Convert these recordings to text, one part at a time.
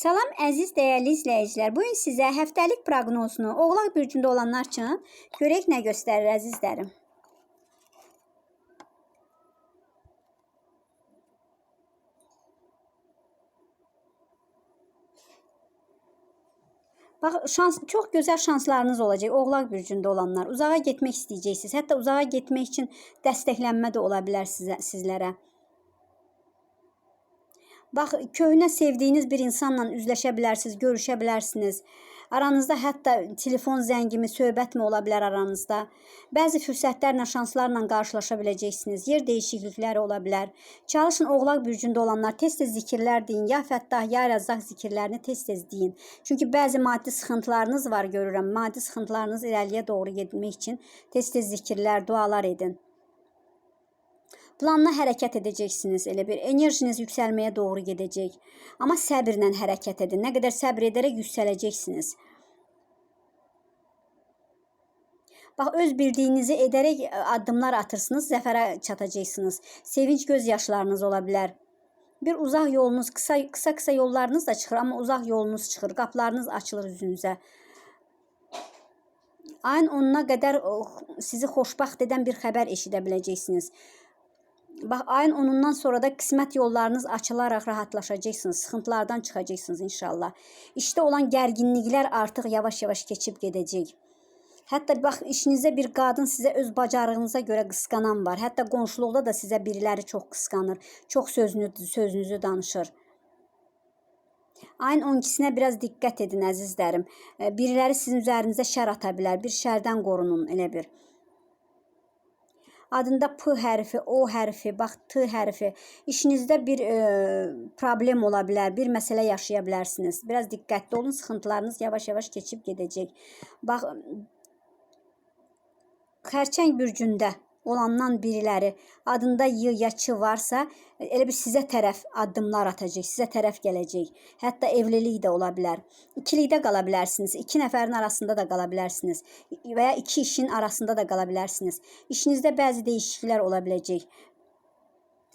Salam əziz dəyərli izləyicilər. Bu gün sizə həftəlik proqnozunu Oğlaq bürcündə olanlar üçün görək nə göstərir əzizlərim. Bax, şans çox gözəl şanslarınız olacaq. Oğlaq bürcündə olanlar uzağa getmək istəyəcəksiniz. Hətta uzağa getmək üçün dəstəklənmə də ola bilər sizə, sizlərə. Bax, köhnə sevdiyiniz bir insanla üzləşə bilərsiniz, görüşə bilərsiniz. Aranızda hətta telefon zəngimi, söhbətmi ola bilər aranızda. Bəzi fürsətlərlə, şanslarla qarşılaşa biləcəksiniz. Yer dəyişiklikləri ola bilər. Çalışın Oğlaq bürcündə olanlar tez-tez zikirlər deyin. Ya Fəttah, ya Rəzzaq zikirlərini tez-tez deyin. Çünki bəzi maddi sıxıntılarınız var görürəm. Maddi sıxıntılarınız irəliyə doğru getmək üçün tez-tez zikirlər, dualar edin. Planla hərəkət edəcəksiniz. Elə bir enerjiniz yüksəlməyə doğru gedəcək. Amma səbirlə hərəkət edin. Nə qədər səbr edərək yüksələcəksiniz. Bax öz bildiyinizi edərək ə, addımlar atırsınız, zəfərə çatacaqsınız. Sevinç göz yaşlarınız ola bilər. Bir uzaq yolunuz, qısa qısa yollarınız da çıxır, amma uzaq yolunuz çıxır. Qapılarınız açılır üzünüzə. Ayın 10-una qədər o, sizi xoşbaxt edən bir xəbər eşidə biləcəksiniz. Bax ayın 10-undan sonra da qismət yollarınız açılaraq rahatlaşacaqsınız. Sıxıntılardan çıxacaqsınız inşallah. İşdə olan gərginliklər artıq yavaş-yavaş keçib gedəcək. Hətta bax işinizdə bir qadın sizə öz bacarığınıza görə qısqanan var. Hətta qonşuluqda da sizə biriləri çox qısqanır. Çox sözünü sözünüzü danışır. Ayın 12-sinə biraz diqqət edin əzizlərim. Biriləri sizin üzərinizə şər ata bilər. Bir şərdən qorunun elə bir. Adında P hərfi, O hərfi, bax T hərfi. İşinizdə bir e, problem ola bilər, bir məsələ yaşaya bilərsiniz. Biraz diqqətli olun, sıxıntılarınız yavaş-yavaş keçib gedəcək. Bax Xərçəng bürcündə olandan biriləri adında Y varsa elə bir sizə tərəf addımlar atacaq, sizə tərəf gələcək. Hətta evlilik də ola bilər. İkilikdə qala bilərsiniz. İki nəfərin arasında da qala bilərsiniz və ya iki işin arasında da qala bilərsiniz. İşinizdə bəzi dəyişikliklər ola biləcək.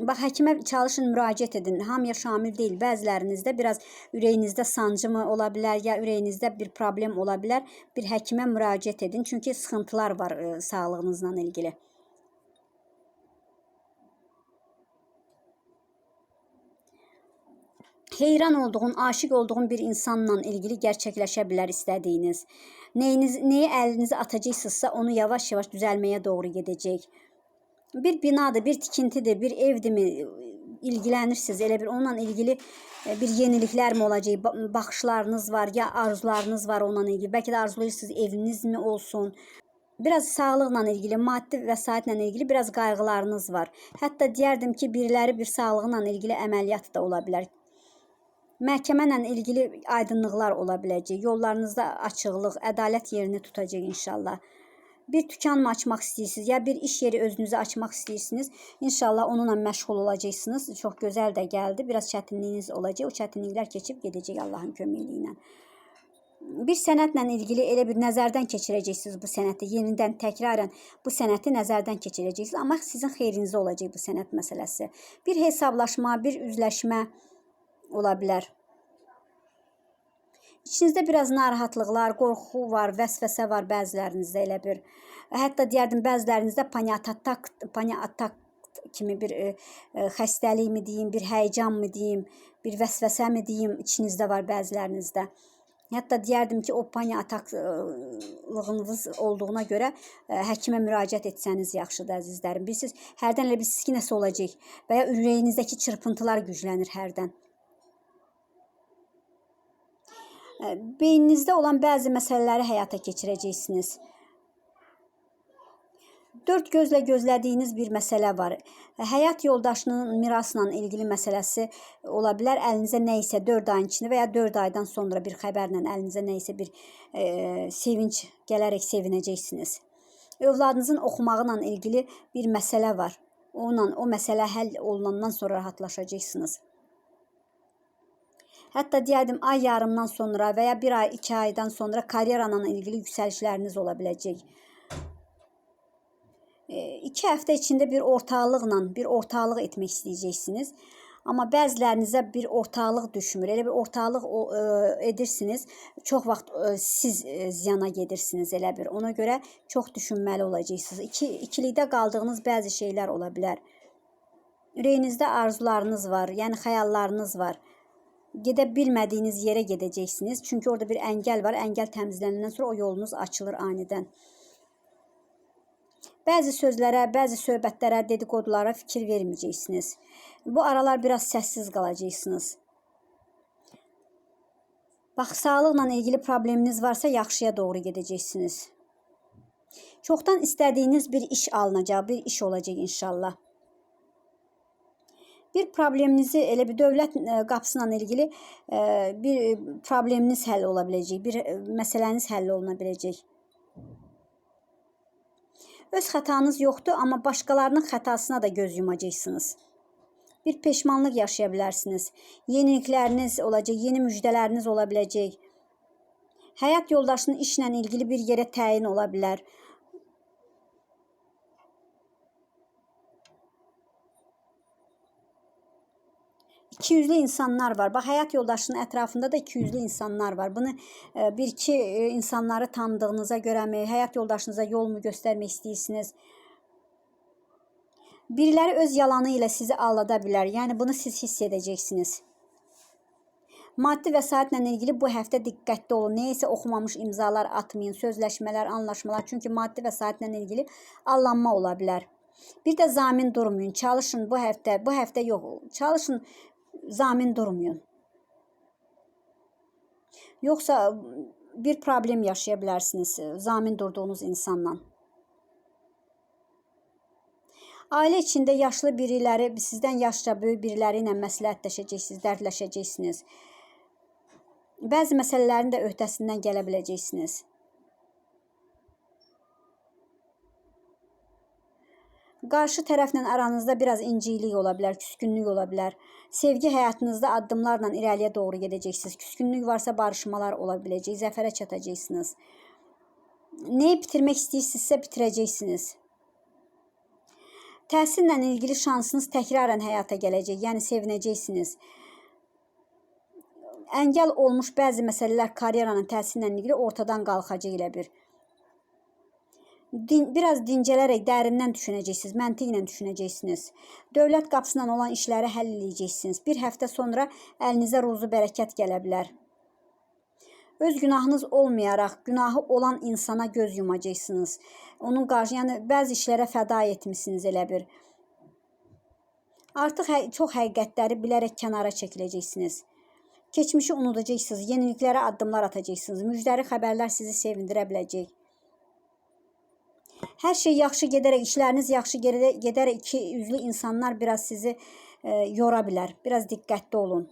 Bax həkimə çalışın müraciət edin. Hamıya şamil deyil. Bəzilərinizdə biraz ürəyinizdə sancımı ola bilər, ya ürəyinizdə bir problem ola bilər. Bir həkimə müraciət edin. Çünki sıxıntılar var e, sağlığınızla ilgili. Heyran olduğun, aşiq olduğun bir insanla ilgili gerçəkləşə bilər istədiyiniz. Neyiniz, neyi əlinizi atacaqsınızsa onu yavaş-yavaş düzəlməyə doğru gedəcək. Bir binadır, bir tikintidir, bir evdirmi ilgilənirsiniz, elə bir onunla ilgili e, bir yeniliklər mi olacaq, ba- baxışlarınız var, ya arzularınız var onunla ilgili. Bəlkə də arzulayırsınız eviniz mi olsun. Biraz sağlıqla ilgili, maddi vəsaitlə ilgili biraz qayğılarınız var. Hətta deyərdim ki, biriləri bir sağlığına ilgili əməliyyat da ola bilər. Məhkəmə ilgili aydınlıqlar ola biləcək. Yollarınızda açıqlıq, ədalət yerini tutacaq inşallah. Bir dükan mı açmaq istəyirsiniz, ya bir iş yeri özünüzə açmaq istəyirsiniz. İnşallah onunla məşğul olacaqsınız. Çox gözəl də gəldi. Biraz çətinliyiniz olacaq. O çətinliklər keçib gedəcək Allahın köməyi ilə. Bir sənətlə ilgili elə bir nəzərdən keçirəcəksiniz bu sənəti. Yenidən təkrarən bu sənəti nəzərdən keçirəcəksiniz. Amma sizin xeyrinizə olacaq bu sənət məsələsi. Bir hesablaşma, bir üzləşmə ola bilər. İçinizdə biraz narahatlıqlar, qorxu var, vəsvəsə var bəzilərinizdə elə bir. Hətta deyərdim bəzilərinizdə paniatak, paniatak kimi bir e, e, xəstəlikmi deyim, bir həyəcanmı deyim, bir vəsvəsəmi deyim, içinizdə var bəzilərinizdə. Hətta deyərdim ki, o paniataklığınız olduğuna görə e, həkimə müraciət etsəniz yaxşıdır əzizlərim. Bilirsiniz, hərdən elə bir skinəsi olacaq və ya ürəyinizdəki çırpıntılar güclənir hərdən. Beyninizdə olan bəzi məsələləri həyata keçirəcəksiniz. Dörd gözlə gözlədiyiniz bir məsələ var. Həyat yoldaşının mirasla ilgili məsələsi ola bilər. Əlinizə nə isə 4 ayın içində və ya 4 aydan sonra bir xəbərlə əlinizə nə isə bir e, sevinç gələrək sevinəcəksiniz. Övladınızın oxumağı ilə ilgili bir məsələ var. Onunla o məsələ həll olunandan sonra rahatlaşacaqsınız. Hətta deyərdim ay yarımdan sonra və ya bir ay, iki aydan sonra karyeranla ilgili yüksəlişləriniz ola biləcək. E, iki həftə içində bir ortaqlıqla bir ortaqlıq etmək istəyəcəksiniz. Amma bəzilərinizə bir ortaqlıq düşmür. Elə bir ortaqlıq e, edirsiniz. Çox vaxt e, siz e, ziyana gedirsiniz elə bir. Ona görə çox düşünməli olacaqsınız. İki, ikilikdə qaldığınız bəzi şeylər ola bilər. Ürəyinizdə arzularınız var, yəni xəyallarınız var. Gedə bilmədiyiniz yerə gedəcəksiniz. Çünki orada bir əngəl var. Əngəl təmizlənəndən sonra o yolunuz açılır anidən. Bəzi sözlərə, bəzi söhbətlərə, dedikodulara fikir verməyəcəksiniz. Bu aralar biraz səssiz qalacaqsınız. Bax, sağlıqla ilgili probleminiz varsa yaxşıya doğru gedəcəksiniz. Çoxdan istədiyiniz bir iş alınacaq, bir iş olacaq inşallah. Bir probleminizi elə bir dövlət e, qapısı ilə ilgili e, bir probleminiz həll ola biləcək, bir e, məsələniz həll oluna biləcək. Öz xətanız yoxdur, amma başqalarının xətasına da göz yumacaqsınız. Bir peşmanlıq yaşaya bilərsiniz. Yenilikləriniz olacaq, yeni müjdələriniz ola biləcək. Həyat yoldaşının işlə ilgili bir yerə təyin ola bilər. İkiyüzlü insanlar var. Bax, həyat yoldaşının ətrafında da ikiyüzlü insanlar var. Bunu e, bir iki e, insanları tanıdığınıza görəmi, həyat yoldaşınıza yol mu göstərmək istəyirsiniz? Biriləri öz yalanı ilə sizi aldada bilər. Yəni bunu siz hiss edəcəksiniz. Maddi vəsaitlə ilgili bu həftə diqqətli olun. Nəyəsə oxumamış imzalar atmayın, sözləşmələr, anlaşmalar. Çünki maddi vəsaitlə ilgili allanma ola bilər. Bir də zamin durmayın. Çalışın bu həftə, bu həftə yox. Çalışın zamin durmayın. Yoxsa bir problem yaşaya bilərsiniz zamin durduğunuz insanla. Ailə içində yaşlı biriləri, sizdən yaşca böyük biriləri ilə məsləhətləşəcəksiniz, dərdləşəcəksiniz. Bəzi məsələlərin də öhdəsindən gələ biləcəksiniz. Qarşı tərəflə aranızda biraz inciklik ola bilər, küskünlük ola bilər. Sevgi həyatınızda addımlarla irəliyə doğru gedəcəksiniz. Küskünlük varsa barışmalar ola biləcək, zəfərə çatacaqsınız. Nəyi bitirmək istəyirsinizsə bitirəcəksiniz. Təhsillə ilgili şansınız təkrarən həyata gələcək, yəni sevinəcəksiniz. Əngəl olmuş bəzi məsələlər karyeranın təhsillə ilgili ortadan qalxacaq elə bir din, biraz dincələrək dərindən düşünəcəksiniz, məntiqlə düşünəcəksiniz. Dövlət qapısından olan işləri həll edəcəksiniz. Bir həftə sonra əlinizə ruzu bərəkət gələ bilər. Öz günahınız olmayaraq günahı olan insana göz yumacaqsınız. Onun qarşı, yəni bəzi işlərə fəda etmisiniz elə bir. Artıq hə, çox həqiqətləri bilərək kənara çəkiləcəksiniz. Keçmişi unudacaqsınız, yeniliklərə addımlar atacaqsınız. Müjdəli xəbərlər sizi sevindirə biləcək. Hər şey yaxşı gedərək, işləriniz yaxşı gedərək iki üzlü insanlar biraz sizi e, yora bilər. Biraz diqqətli olun.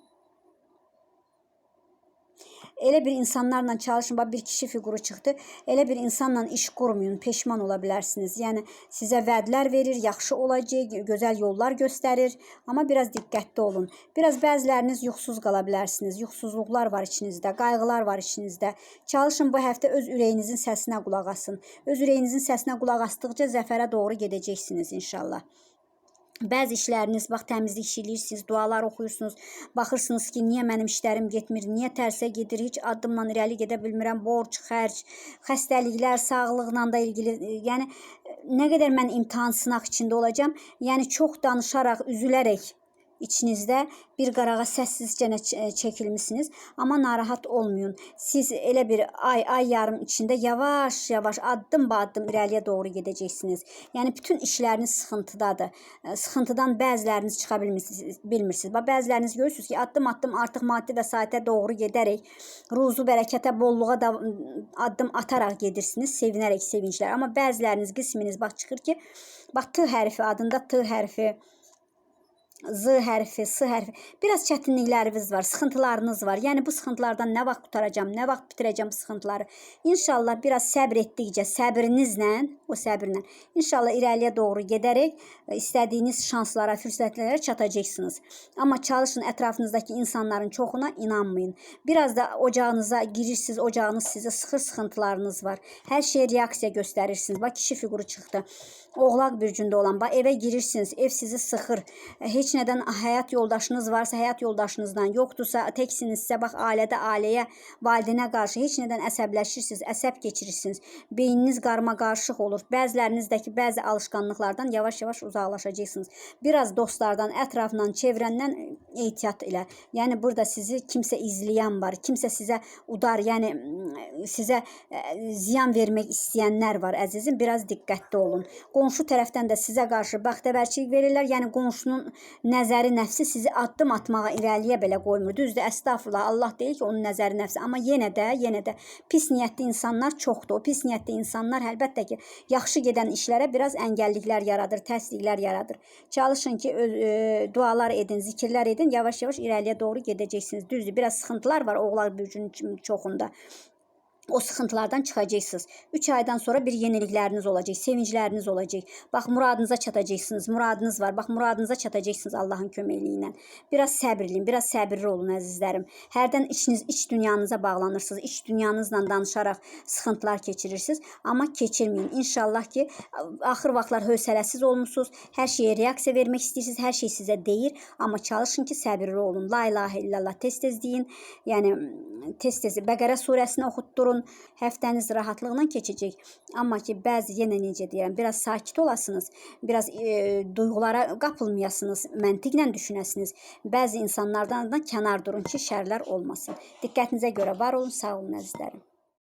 Elə bir insanlarla çalışın. Bax bir kişi fiquru çıxdı. Elə bir insanla iş qurmayın, peşman ola bilərsiniz. Yəni sizə vədlər verir, yaxşı olacaq, gözəl yollar göstərir, amma biraz diqqətli olun. Biraz bəziləriniz yuxusuz qala bilərsiniz. Yuxusuzluqlar var içinizdə, qayğılar var içinizdə. Çalışın bu həftə öz ürəyinizin səsinə qulaq asın. Öz ürəyinizin səsinə qulaq asdıqca zəfərə doğru gedəcəksiniz inşallah. Bəzi işləriniz, bax təmizlik işi dualar oxuyursunuz, baxırsınız ki, niyə mənim işlərim getmir, niyə tərsə gedir, heç addımla irəli gedə bilmirəm, borc, xərc, xəstəliklər, sağlıqla da ilgili, yəni nə qədər mən imtahan sınaq içində olacağam, yəni çox danışaraq, üzülərək içinizdə bir qarağa səssizcənə çəkilmisiniz, amma narahat olmayın. Siz elə bir ay, ay yarım içində yavaş-yavaş addım-addım irəliyə doğru gedəcəksiniz. Yəni bütün işləriniz sıxıntıdadır. Sıxıntıdan bəziləriniz çıxa bilmirsiniz. bilmirsiniz. Bax bəziləriniz görürsüz ki, addım-addım artıq maddi vəsaitə doğru gedərək ruzu, bərəkətə, bolluğa da addım ataraq gedirsiniz, sevinərək sevinclər. Amma bəziləriniz qisminiz bax çıxır ki, bax T hərfi adında T hərfi Z hərfi, S hərfi. Biraz çətinlikləriniz var, sıxıntılarınız var. Yəni bu sıxıntılardan nə vaxt qutaracağam, nə vaxt bitirəcəm bu sıxıntıları. İnşallah biraz səbr etdikcə, səbrinizlə, o səbrlə inşallah irəliyə doğru gedərək e, istədiyiniz şanslara, fürsətlərə çatacaqsınız. Amma çalışın ətrafınızdakı insanların çoxuna inanmayın. Biraz da ocağınıza girirsiniz, ocağınız sizə sıxır sıxıntılarınız var. Hər şeyə reaksiya göstərirsiniz. Bax kişi fiquru çıxdı. Oğlaq bürcündə olan, bax evə girirsiniz, ev sizi sıxır. Heç heç nədən həyat yoldaşınız varsa, həyat yoldaşınızdan yoxdursa, təksinizsə, bax ailədə ailəyə, valideynə qarşı heç nədən əsəbləşirsiniz, əsəb keçirirsiniz. Beyniniz qarma-qarışıq olur. Bəzilərinizdəki bəzi alışqanlıqlardan yavaş-yavaş uzaqlaşacaqsınız. Biraz dostlardan, ətrafından, çevrəndən ehtiyat elə. Yəni burada sizi kimsə izləyən var, kimsə sizə udar, yəni sizə ə, ziyan vermək istəyənlər var əzizim. Biraz diqqətli olun. Qonşu tərəfdən də sizə qarşı bəxtəvərçilik verirlər. Yəni qonşunun nəzəri nəfsi sizi addım atmağa irəliyə belə qoymur. Düzdür, əstəğfurullah. Allah deyir ki, onun nəzəri nəfsi, amma yenə də, yenə də pis niyyətli insanlar çoxdur. O pis niyyətli insanlar əlbəttə ki, yaxşı gedən işlərə biraz əngəlliklər yaradır, tərsliklər yaradır. Çalışın ki, öz, e, dualar edin, zikirlər edin, yavaş-yavaş irəliyə doğru gedəcəksiniz. Düzdür, biraz sıxıntılar var oğlaq bürcünün çoxunda. O sıxıntılardan çıxacaqsınız. 3 aydan sonra bir yenilikləriniz olacaq, sevincləriniz olacaq. Bax muradınıza çatacaqsınız. Muradınız var. Bax muradınıza çatacaqsınız Allahın köməkliyi ilə. Biraz səbirlin, biraz səbirli olun əzizlərim. Hərdən içiniz iç dünyanıza bağlanırsınız. İç dünyanızla danışaraq sıxıntılar keçirirsiniz, amma keçirməyin. İnşallah ki, axır vaxtlar hövsələsiz olmusunuz. Hər şeyə reaksiya vermək istəyirsiniz. Hər şey sizə deyir, amma çalışın ki, səbirli olun. La ilahə illallah tez-tez deyin. Yəni tez-tez Bəqərə surəsini oxutdurun. Həftəniz rahatlıqla keçəcək. Amma ki, bəzi yenə necə deyirəm, biraz sakit olasınız. Biraz e, duyğulara qapılmayasınız, məntiqlə düşünəsiniz. Bəzi insanlardan da kənar durun ki, şərlər olmasın. Diqqətinizə görə var olun, sağ olun əzizlərim.